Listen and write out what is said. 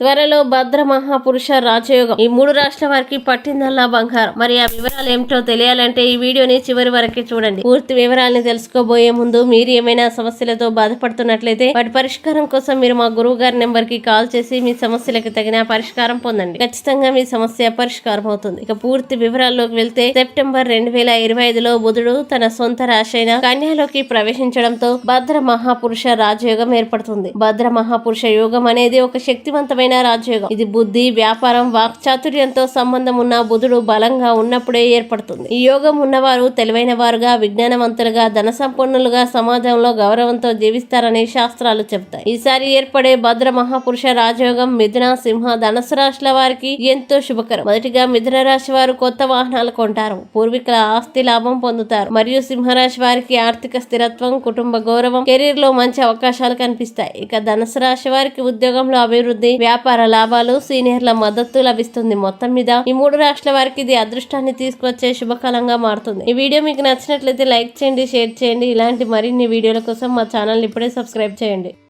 త్వరలో భద్ర మహాపురుష రాజయోగం. ఈ మూడు రాష్ట్రాల వారికి పట్టిందల్లా బంగారం. మరి ఆ వివరాలు ఏమిటో తెలియాలంటే ఈ వీడియోని చివరి వరకు చూడండి. పూర్తి వివరాలని తెలుసుకోబోయే ముందు మీరు ఏమైనా సమస్యలతో బాధపడుతున్నట్లయితే వాటి పరిష్కారం కోసం మీరు మా గురువు గారి నెంబర్కి కాల్ చేసి మీ సమస్యలకు తగిన పరిష్కారం పొందండి. ఖచ్చితంగా మీ సమస్య పరిష్కారం అవుతుంది. ఇక పూర్తి వివరాల్లోకి వెళ్తే సెప్టెంబర్ రెండు వేల ఇరవై ఐదులో బుధుడు తన సొంత రాశి అయిన కన్యాలోకి ప్రవేశించడంతో భద్ర మహాపురుష రాజయోగం ఏర్పడుతుంది. భద్ర మహాపురుష యోగం అనేది ఒక శక్తివంతమైన రాజయోగం. ఇది బుద్ధి వ్యాపారం వాక్చాతుర్యంతో సంబంధం ఉన్న బుధుడు బలంగా ఉన్నప్పుడే ఏర్పడుతుంది. ఈ యోగం ఉన్నవారు తెలివైన వారుగా విజ్ఞానవంతులుగా ధన సంపన్నులుగా సమాజంలో గౌరవంతో జీవిస్తారని శాస్త్రాలు చెబుతాయి. ఈసారి ఏర్పడే భద్ర మహాపురుష రాజయోగం మిథున సింహ ధనసు రాశుల వారికి ఎంతో శుభకరం. మొదటిగా మిథున రాశి వారు కొత్త వాహనాలు కొంటారు. పూర్వీకుల ఆస్తి లాభం పొందుతారు. మరియు సింహరాశి వారికి ఆర్థిక స్థిరత్వం కుటుంబ గౌరవం కెరీర్లో మంచి అవకాశాలు కనిపిస్తాయి. ఇక ధనసు రాశి వారికి ఉద్యోగంలో అభివృద్ధి వ్యాపార లాభాలు సీనియర్ల మద్దతు లభిస్తుంది. మొత్తం మీద ఈ మూడు రాష్ట్రాల వారికి ఇది అదృష్టాన్ని తీసుకొచ్చే శుభకాలంగా మారుతుంది. ఈ వీడియో మీకు నచ్చినట్లయితే లైక్ చేయండి షేర్ చేయండి. ఇలాంటి మరిన్ని వీడియోల కోసం మా ఛానల్ ఇప్పుడే సబ్స్క్రైబ్ చేయండి.